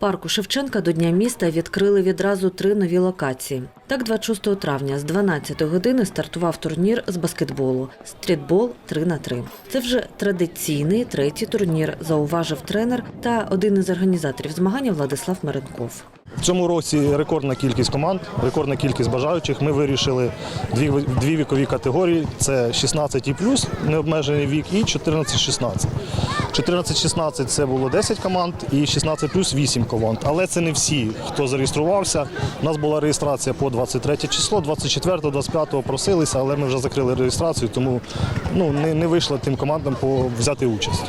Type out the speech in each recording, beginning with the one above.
Парку Шевченка до Дня міста відкрили відразу три нові локації. Так, 26 травня з 12 години стартував турнір з баскетболу стрітбол 3 на 3 Це вже традиційний третій турнір, зауважив тренер та один із організаторів змагання Владислав Меренков. В цьому році рекордна кількість команд, рекордна кількість бажаючих. Ми вирішили дві, дві вікові категорії: це 16 і плюс, необмежений вік, і 14-16. 14-16 це було 10 команд і 16 плюс 8 команд. Але це не всі, хто зареєструвався. У нас була реєстрація по 23 число, 24 25 просилися, але ми вже закрили реєстрацію, тому ну, не, не вийшло тим командам по взяти участь.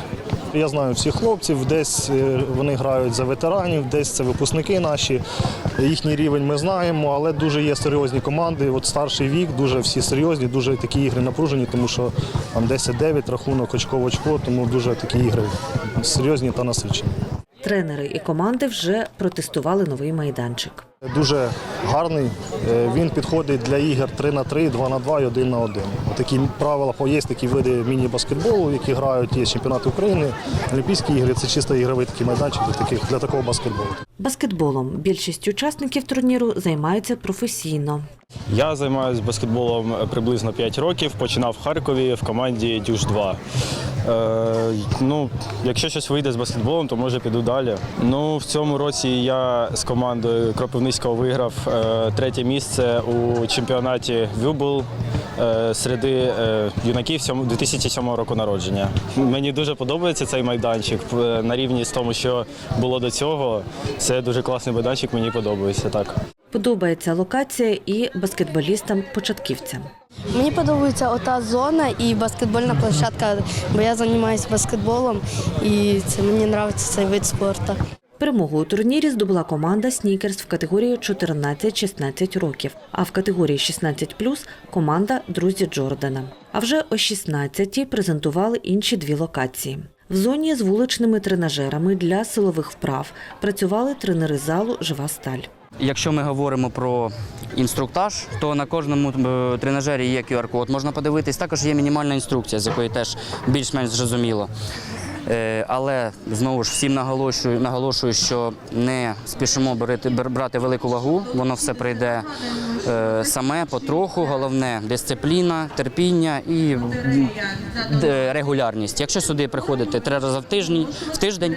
Я знаю всіх хлопців, десь е, вони грають за ветеранів, десь це випускники наші. Їхній рівень ми знаємо, але дуже є серйозні команди. От старший вік, дуже всі серйозні, дуже такі ігри напружені, тому що там 10-9 рахунок очко в очко, тому дуже такі ігри серйозні та насичені. Тренери і команди вже протестували новий майданчик. Дуже гарний. Е, Він підходить для ігор 3 на 3, 2 на 2 і 1 на 1. Такі правила є такі види міні-баскетболу, які грають, є чемпіонати України, Олімпійські ігри. Це чисто ігровий такий майданчик для такого баскетболу. Баскетболом більшість учасників турніру займаються професійно. Я займаюся баскетболом приблизно 5 років. Починав в Харкові в команді Дюш 2. Е, ну, якщо щось вийде з баскетболом, то може піду далі. Ну, в цьому році я з командою Кропивницького виграв е, третє місце у чемпіонаті Вюбл е, серед е, юнаків 2007 року народження. Мені дуже подобається цей майданчик е, на рівні з тому, що було до цього. Це дуже класний майданчик, мені подобається так. Подобається локація і баскетболістам-початківцям. Мені подобається ота зона і баскетбольна площадка, бо я займаюся баскетболом і це мені подобається цей вид спорту. Перемогу у турнірі здобула команда Снікерс в категорії 14-16 років, а в категорії 16+, команда Друзі Джордана. А вже о 16-й презентували інші дві локації. В зоні з вуличними тренажерами для силових вправ працювали тренери залу Жива сталь. Якщо ми говоримо про інструктаж, то на кожному е, тренажері є QR-код, можна подивитись. Також є мінімальна інструкція, з якої теж більш-менш зрозуміло. Е, Але знову ж всім наголошую, наголошую, що не спішимо брати, бр- брати велику вагу, воно все прийде е, саме потроху. Головне дисципліна, терпіння і регулярність. Якщо сюди приходити три рази в тиждень, в тиждень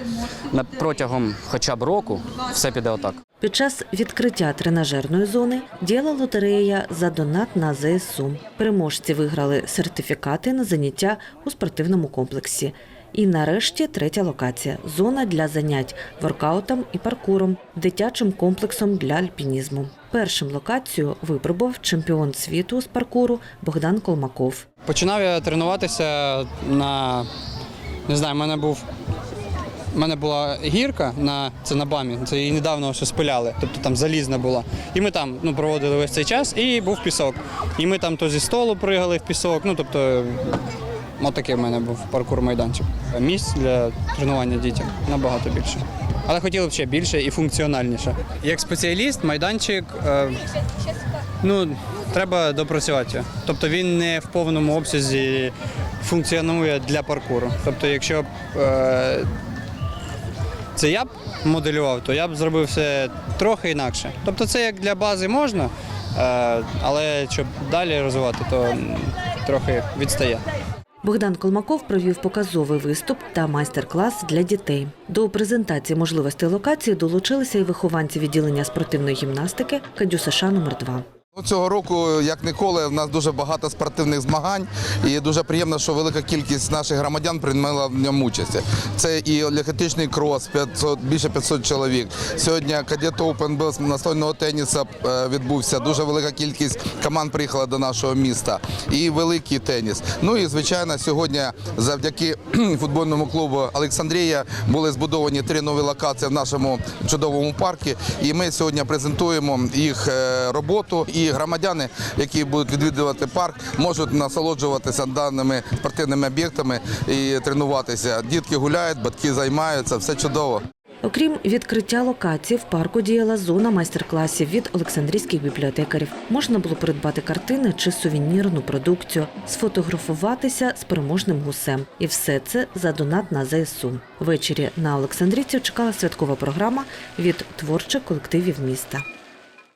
протягом хоча б року, все піде отак. Під час відкриття тренажерної зони діяла лотерея за донат на ЗСУ. Переможці виграли сертифікати на заняття у спортивному комплексі. І нарешті третя локація зона для занять воркаутом і паркуром, дитячим комплексом для альпінізму. Першим локацію випробував чемпіон світу з паркуру Богдан Колмаков. Починав я тренуватися на не знаю, в мене був. У мене була гірка на це на бамі, це її недавно ще спиляли, тобто там залізна була. І ми там ну, проводили весь цей час, і був пісок. І ми там то зі столу пригали в пісок. Ну тобто, отакий в мене був паркур майданчик. Місць для тренування дітям набагато більше. Але хотіли б ще більше і функціональніше. Як спеціаліст, майданчик е, Ну, треба допрацювати. Тобто він не в повному обсязі функціонує для паркуру. Тобто, якщо б е, це я б моделював, то я б зробив все трохи інакше. Тобто це як для бази можна, е, але щоб далі розвивати, то трохи відстає. Богдан Колмаков провів показовий виступ та майстер-клас для дітей. До презентації можливостей локації долучилися і вихованці відділення спортивної гімнастики Кадю США номер 2 Ну, Цього року, як ніколи, в нас дуже багато спортивних змагань, і дуже приємно, що велика кількість наших громадян приймала в ньому участь. Це і легкоатлетичний крос, 500, більше 500 чоловік. Сьогодні кадет Open без настольного тенісу е, відбувся. Дуже велика кількість команд приїхала до нашого міста. І великий теніс. Ну і звичайно, сьогодні завдяки футбольному клубу Олександрія були збудовані три нові локації в нашому чудовому парку. І ми сьогодні презентуємо їх е, роботу. І громадяни, які будуть відвідувати парк, можуть насолоджуватися даними спортивними об'єктами і тренуватися. Дітки гуляють, батьки займаються, все чудово. Окрім відкриття локацій, в парку діяла зона майстер-класів від олександрійських бібліотекарів. Можна було придбати картини чи сувенірну продукцію, сфотографуватися з переможним гусем. І все це за донат на ЗСУ. Ввечері на Олександрійців чекала святкова програма від творчих колективів міста.